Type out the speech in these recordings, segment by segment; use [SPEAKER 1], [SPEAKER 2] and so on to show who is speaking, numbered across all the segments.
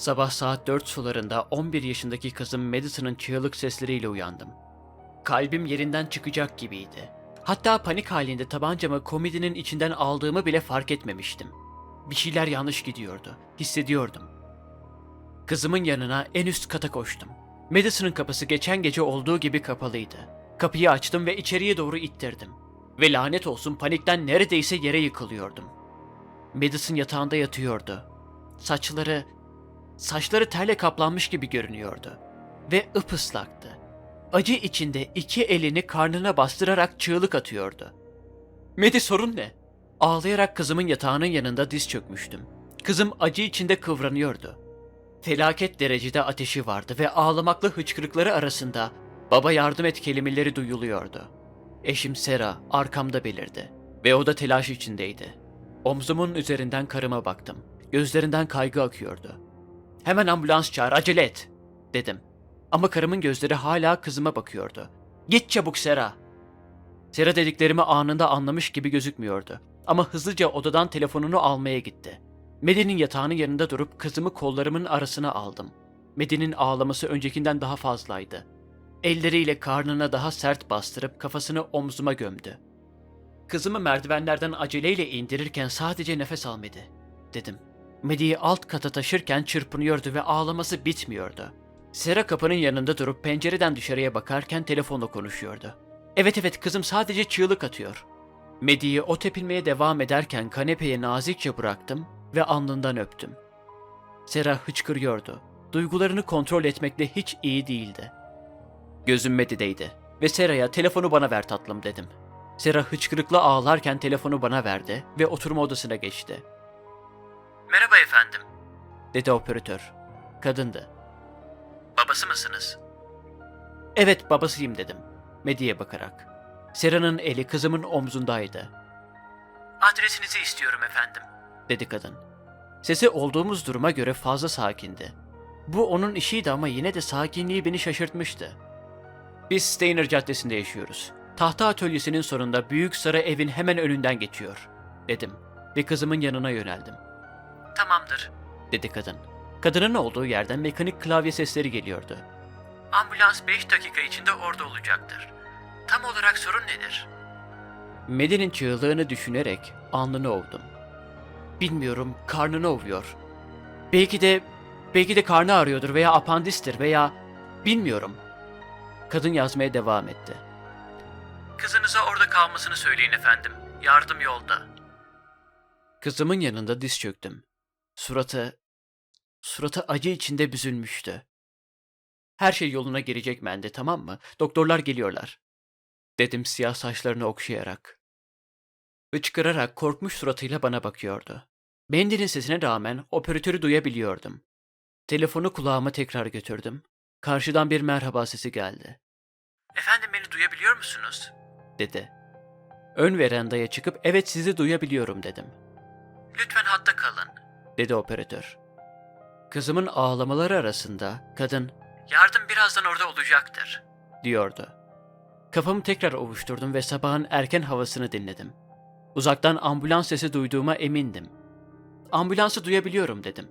[SPEAKER 1] Sabah saat 4 sularında 11 yaşındaki kızım Madison'ın çığlık sesleriyle uyandım. Kalbim yerinden çıkacak gibiydi. Hatta panik halinde tabancamı komedinin içinden aldığımı bile fark etmemiştim. Bir şeyler yanlış gidiyordu. Hissediyordum. Kızımın yanına en üst kata koştum. Madison'ın kapısı geçen gece olduğu gibi kapalıydı. Kapıyı açtım ve içeriye doğru ittirdim. Ve lanet olsun panikten neredeyse yere yıkılıyordum. Madison yatağında yatıyordu. Saçları, saçları terle kaplanmış gibi görünüyordu. Ve ıpıslaktı. Acı içinde iki elini karnına bastırarak çığlık atıyordu. Medi sorun ne? Ağlayarak kızımın yatağının yanında diz çökmüştüm. Kızım acı içinde kıvranıyordu. Felaket derecede ateşi vardı ve ağlamakla hıçkırıkları arasında baba yardım et kelimeleri duyuluyordu. Eşim Sera arkamda belirdi ve o da telaş içindeydi. Omzumun üzerinden karıma baktım. Gözlerinden kaygı akıyordu. Hemen ambulans çağır acele et dedim. Ama karımın gözleri hala kızıma bakıyordu. Git çabuk Sera. Sera dediklerimi anında anlamış gibi gözükmüyordu. Ama hızlıca odadan telefonunu almaya gitti. Medi'nin yatağının yanında durup kızımı kollarımın arasına aldım. Medi'nin ağlaması öncekinden daha fazlaydı. Elleriyle karnına daha sert bastırıp kafasını omzuma gömdü. Kızımı merdivenlerden aceleyle indirirken sadece nefes almadı, dedim. Medi'yi alt kata taşırken çırpınıyordu ve ağlaması bitmiyordu. Sera kapının yanında durup pencereden dışarıya bakarken telefonla konuşuyordu. Evet evet kızım sadece çığlık atıyor. Medi'yi o tepinmeye devam ederken kanepeye nazikçe bıraktım ve alnından öptüm. Sera hıçkırıyordu. Duygularını kontrol etmekle hiç iyi değildi. Gözüm Medi'deydi ve Sera'ya telefonu bana ver tatlım dedim. Sera hıçkırıkla ağlarken telefonu bana verdi ve oturma odasına geçti. Merhaba efendim, dedi operatör. Kadındı. Babası mısınız? Evet babasıyım dedim. Medi'ye bakarak. Sera'nın eli kızımın omzundaydı. Adresinizi istiyorum efendim, dedi kadın. Sesi olduğumuz duruma göre fazla sakindi. Bu onun işiydi ama yine de sakinliği beni şaşırtmıştı. Biz Steiner Caddesi'nde yaşıyoruz. Tahta atölyesinin sonunda büyük sarı evin hemen önünden geçiyor, dedim ve kızımın yanına yöneldim. Tamamdır, dedi kadın. Kadının olduğu yerden mekanik klavye sesleri geliyordu. Ambulans 5 dakika içinde orada olacaktır. Tam olarak sorun nedir? Medi'nin çığlığını düşünerek alnını ovdum. Bilmiyorum, karnını ovuyor. Belki de, belki de karnı ağrıyordur veya apandistir veya bilmiyorum. Kadın yazmaya devam etti. Kızınıza orada kalmasını söyleyin efendim. Yardım yolda. Kızımın yanında diz çöktüm. Suratı, suratı acı içinde büzülmüştü. Her şey yoluna girecek Mendi tamam mı? Doktorlar geliyorlar. Dedim siyah saçlarını okşayarak. Hıçkırarak korkmuş suratıyla bana bakıyordu. Mendi'nin sesine rağmen operatörü duyabiliyordum. Telefonu kulağıma tekrar götürdüm. Karşıdan bir merhaba sesi geldi. Efendim beni duyabiliyor musunuz? dedi. Ön verandaya çıkıp evet sizi duyabiliyorum dedim. Lütfen hatta kalın, dedi operatör. Kızımın ağlamaları arasında kadın yardım birazdan orada olacaktır diyordu. Kafamı tekrar ovuşturdum ve sabahın erken havasını dinledim. Uzaktan ambulans sesi duyduğuma emindim. Ambulansı duyabiliyorum dedim.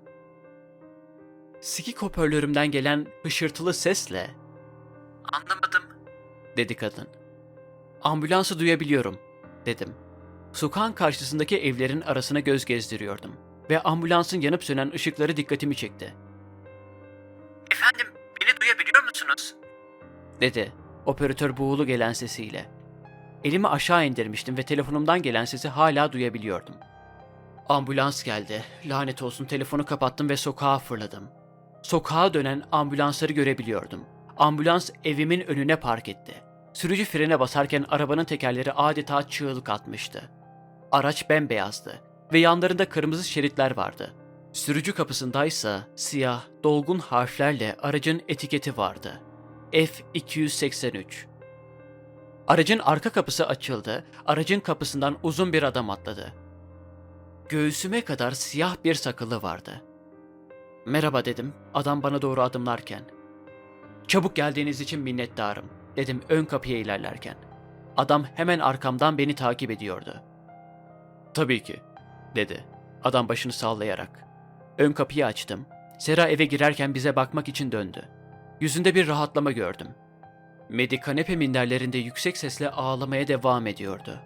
[SPEAKER 1] Sikik hoparlörümden gelen hışırtılı sesle Anlamadım, dedi kadın. Ambulansı duyabiliyorum, dedim. Sokağın karşısındaki evlerin arasına göz gezdiriyordum ve ambulansın yanıp sönen ışıkları dikkatimi çekti. Efendim, beni duyabiliyor musunuz? dedi operatör buğulu gelen sesiyle. Elimi aşağı indirmiştim ve telefonumdan gelen sesi hala duyabiliyordum. Ambulans geldi. Lanet olsun telefonu kapattım ve sokağa fırladım. Sokağa dönen ambulansları görebiliyordum. Ambulans evimin önüne park etti. Sürücü frene basarken arabanın tekerleri adeta çığlık atmıştı. Araç bembeyazdı ve yanlarında kırmızı şeritler vardı. Sürücü siyah, dolgun harflerle aracın etiketi vardı. F283. Aracın arka kapısı açıldı, aracın kapısından uzun bir adam atladı. Göğsüme kadar siyah bir sakalı vardı. Merhaba dedim, adam bana doğru adımlarken. Çabuk geldiğiniz için minnettarım, dedim ön kapıya ilerlerken. Adam hemen arkamdan beni takip ediyordu. Tabii ki, dedi. Adam başını sallayarak. Ön kapıyı açtım. Sera eve girerken bize bakmak için döndü. Yüzünde bir rahatlama gördüm. Medi kanepe minderlerinde yüksek sesle ağlamaya devam ediyordu.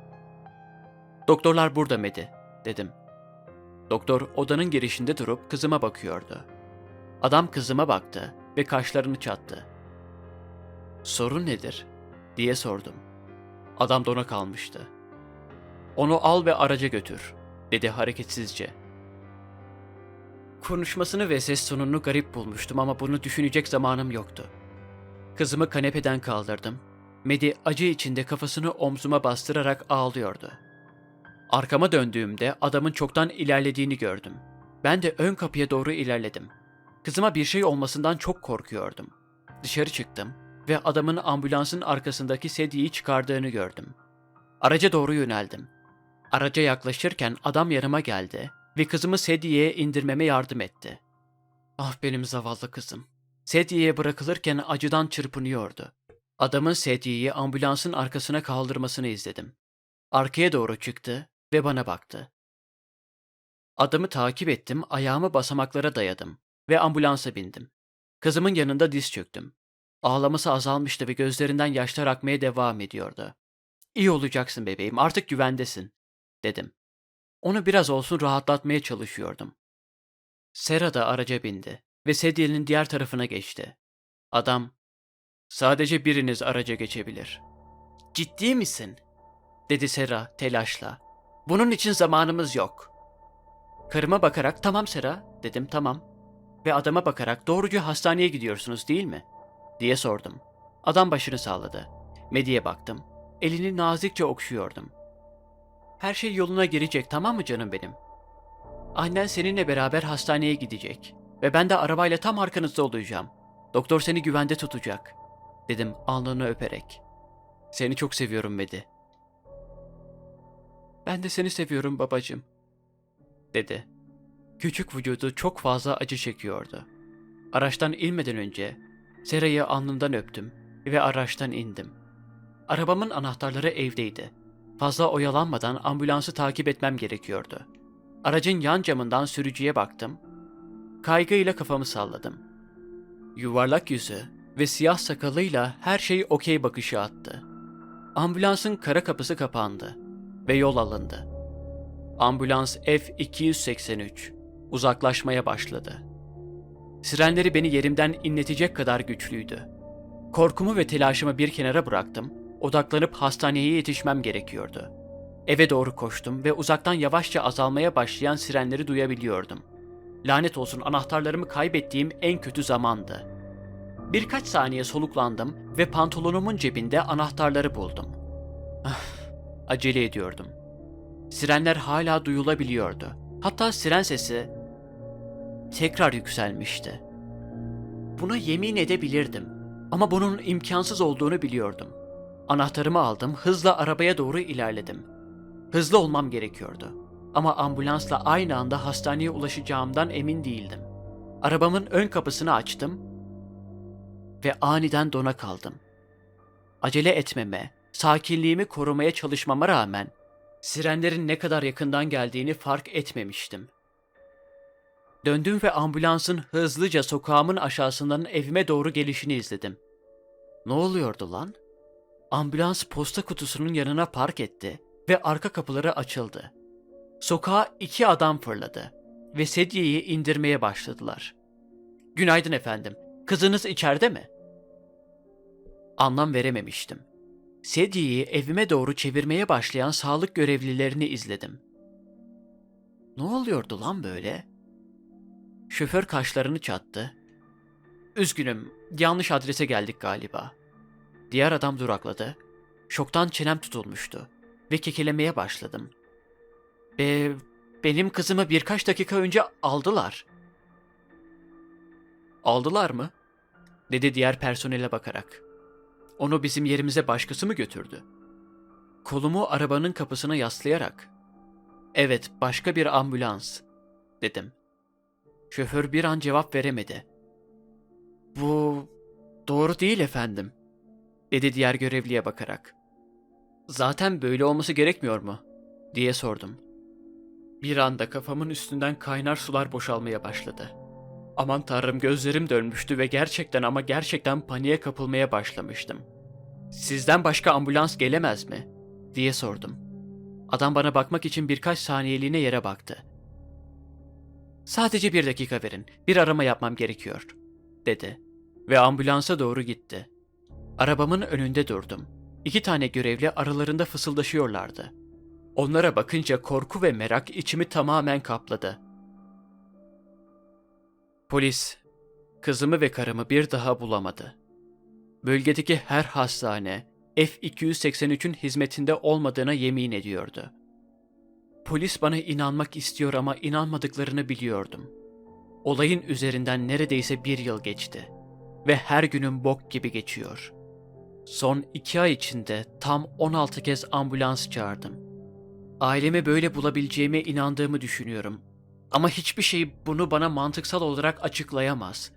[SPEAKER 1] Doktorlar burada Medi, dedim. Doktor odanın girişinde durup kızıma bakıyordu. Adam kızıma baktı ve kaşlarını çattı. Sorun nedir? diye sordum. Adam dona kalmıştı. Onu al ve araca götür, dedi hareketsizce. Konuşmasını ve ses tonunu garip bulmuştum ama bunu düşünecek zamanım yoktu. Kızımı kanepeden kaldırdım. Medi acı içinde kafasını omzuma bastırarak ağlıyordu. Arkama döndüğümde adamın çoktan ilerlediğini gördüm. Ben de ön kapıya doğru ilerledim. Kızıma bir şey olmasından çok korkuyordum. Dışarı çıktım ve adamın ambulansın arkasındaki sedyeyi çıkardığını gördüm. Araca doğru yöneldim. Araca yaklaşırken adam yanıma geldi ve kızımı sedyeye indirmeme yardım etti. Ah benim zavallı kızım. Sedyeye bırakılırken acıdan çırpınıyordu. Adamın sedyeyi ambulansın arkasına kaldırmasını izledim. Arkaya doğru çıktı ve bana baktı. Adamı takip ettim, ayağımı basamaklara dayadım ve ambulansa bindim. Kızımın yanında diz çöktüm. Ağlaması azalmıştı ve gözlerinden yaşlar akmaya devam ediyordu. İyi olacaksın bebeğim, artık güvendesin, dedim. Onu biraz olsun rahatlatmaya çalışıyordum. Sera da araca bindi ve sedyenin diğer tarafına geçti. Adam, sadece biriniz araca geçebilir. Ciddi misin? dedi Sera telaşla. Bunun için zamanımız yok. Karıma bakarak tamam Sera dedim tamam. Ve adama bakarak doğruca hastaneye gidiyorsunuz değil mi? diye sordum. Adam başını salladı. Medi'ye baktım. Elini nazikçe okşuyordum. Her şey yoluna girecek tamam mı canım benim? Annen seninle beraber hastaneye gidecek. Ve ben de arabayla tam arkanızda olacağım. Doktor seni güvende tutacak. Dedim alnını öperek. Seni çok seviyorum Medi. Ben de seni seviyorum babacığım. Dedi. Küçük vücudu çok fazla acı çekiyordu. Araçtan inmeden önce Sera'yı alnından öptüm ve araçtan indim. Arabamın anahtarları evdeydi. Fazla oyalanmadan ambulansı takip etmem gerekiyordu. Aracın yan camından sürücüye baktım. Kaygıyla kafamı salladım. Yuvarlak yüzü ve siyah sakalıyla her şey okey bakışı attı. Ambulansın kara kapısı kapandı ve yol alındı. Ambulans F-283 uzaklaşmaya başladı. Sirenleri beni yerimden inletecek kadar güçlüydü. Korkumu ve telaşımı bir kenara bıraktım, odaklanıp hastaneye yetişmem gerekiyordu. Eve doğru koştum ve uzaktan yavaşça azalmaya başlayan sirenleri duyabiliyordum. Lanet olsun anahtarlarımı kaybettiğim en kötü zamandı. Birkaç saniye soluklandım ve pantolonumun cebinde anahtarları buldum. Ah, acele ediyordum. Sirenler hala duyulabiliyordu. Hatta siren sesi tekrar yükselmişti. Buna yemin edebilirdim ama bunun imkansız olduğunu biliyordum. Anahtarımı aldım, hızla arabaya doğru ilerledim. Hızlı olmam gerekiyordu. Ama ambulansla aynı anda hastaneye ulaşacağımdan emin değildim. Arabamın ön kapısını açtım ve aniden dona kaldım. Acele etmeme, sakinliğimi korumaya çalışmama rağmen sirenlerin ne kadar yakından geldiğini fark etmemiştim. Döndüm ve ambulansın hızlıca sokağımın aşağısından evime doğru gelişini izledim. Ne oluyordu lan? Ambulans posta kutusunun yanına park etti ve arka kapıları açıldı. Sokağa iki adam fırladı ve sedyeyi indirmeye başladılar. Günaydın efendim. Kızınız içeride mi? Anlam verememiştim. Sedyeyi evime doğru çevirmeye başlayan sağlık görevlilerini izledim. Ne oluyordu lan böyle? Şoför kaşlarını çattı. Üzgünüm, yanlış adrese geldik galiba. Diğer adam durakladı. Şoktan çenem tutulmuştu ve kekelemeye başladım. Be, benim kızımı birkaç dakika önce aldılar. Aldılar mı? Dedi diğer personele bakarak. Onu bizim yerimize başkası mı götürdü? Kolumu arabanın kapısına yaslayarak. Evet, başka bir ambulans, dedim. Şoför bir an cevap veremedi. Bu doğru değil efendim, dedi diğer görevliye bakarak. Zaten böyle olması gerekmiyor mu? diye sordum. Bir anda kafamın üstünden kaynar sular boşalmaya başladı. Aman tanrım gözlerim dönmüştü ve gerçekten ama gerçekten paniğe kapılmaya başlamıştım. Sizden başka ambulans gelemez mi? diye sordum. Adam bana bakmak için birkaç saniyeliğine yere baktı. Sadece bir dakika verin, bir arama yapmam gerekiyor, dedi. Ve ambulansa doğru gitti. Arabamın önünde durdum. İki tane görevli aralarında fısıldaşıyorlardı. Onlara bakınca korku ve merak içimi tamamen kapladı. Polis, kızımı ve karımı bir daha bulamadı. Bölgedeki her hastane F-283'ün hizmetinde olmadığına yemin ediyordu. Polis bana inanmak istiyor ama inanmadıklarını biliyordum. Olayın üzerinden neredeyse bir yıl geçti ve her günüm bok gibi geçiyor. Son iki ay içinde tam 16 kez ambulans çağırdım. Ailemi böyle bulabileceğime inandığımı düşünüyorum. Ama hiçbir şey bunu bana mantıksal olarak açıklayamaz.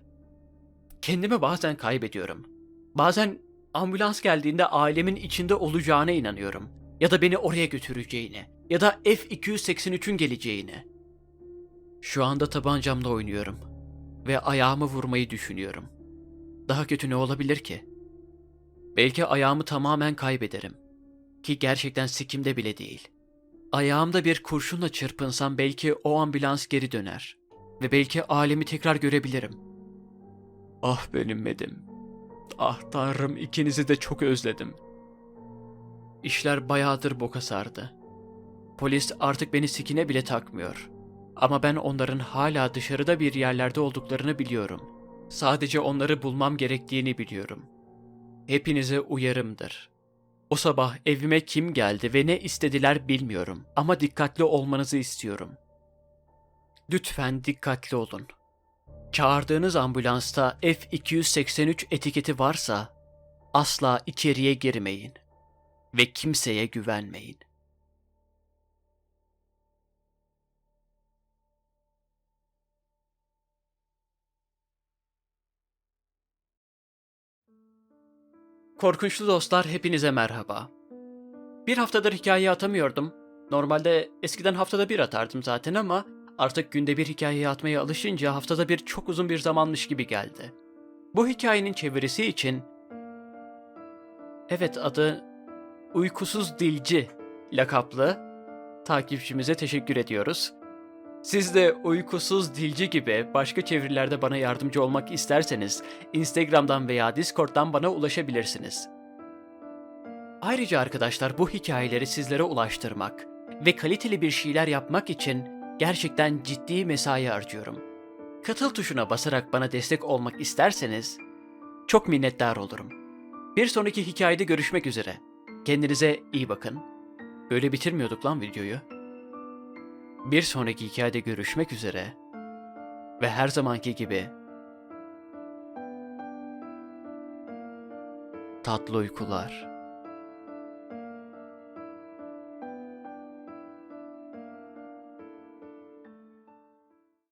[SPEAKER 1] Kendimi bazen kaybediyorum. Bazen ambulans geldiğinde ailemin içinde olacağına inanıyorum. Ya da beni oraya götüreceğine. Ya da F-283'ün geleceğine. Şu anda tabancamla oynuyorum. Ve ayağımı vurmayı düşünüyorum. Daha kötü ne olabilir ki? Belki ayağımı tamamen kaybederim. Ki gerçekten sikimde bile değil. Ayağımda bir kurşunla çırpınsam belki o ambulans geri döner. Ve belki alemi tekrar görebilirim. Ah benim Medim. Ah tanrım ikinizi de çok özledim. İşler bayağıdır boka sardı. Polis artık beni sikine bile takmıyor. Ama ben onların hala dışarıda bir yerlerde olduklarını biliyorum. Sadece onları bulmam gerektiğini biliyorum. Hepinize uyarımdır. O sabah evime kim geldi ve ne istediler bilmiyorum ama dikkatli olmanızı istiyorum. Lütfen dikkatli olun. Çağırdığınız ambulansta F283 etiketi varsa asla içeriye girmeyin ve kimseye güvenmeyin. Korkunçlu dostlar hepinize merhaba. Bir haftadır hikaye atamıyordum. Normalde eskiden haftada bir atardım zaten ama artık günde bir hikaye atmaya alışınca haftada bir çok uzun bir zamanmış gibi geldi. Bu hikayenin çevirisi için Evet adı Uykusuz Dilci lakaplı takipçimize teşekkür ediyoruz. Siz de uykusuz dilci gibi başka çevirilerde bana yardımcı olmak isterseniz Instagram'dan veya Discord'dan bana ulaşabilirsiniz. Ayrıca arkadaşlar bu hikayeleri sizlere ulaştırmak ve kaliteli bir şeyler yapmak için gerçekten ciddi mesai harcıyorum. Katıl tuşuna basarak bana destek olmak isterseniz çok minnettar olurum. Bir sonraki hikayede görüşmek üzere. Kendinize iyi bakın. Böyle bitirmiyorduk lan videoyu. Bir sonraki hikayede görüşmek üzere. Ve her zamanki gibi tatlı uykular.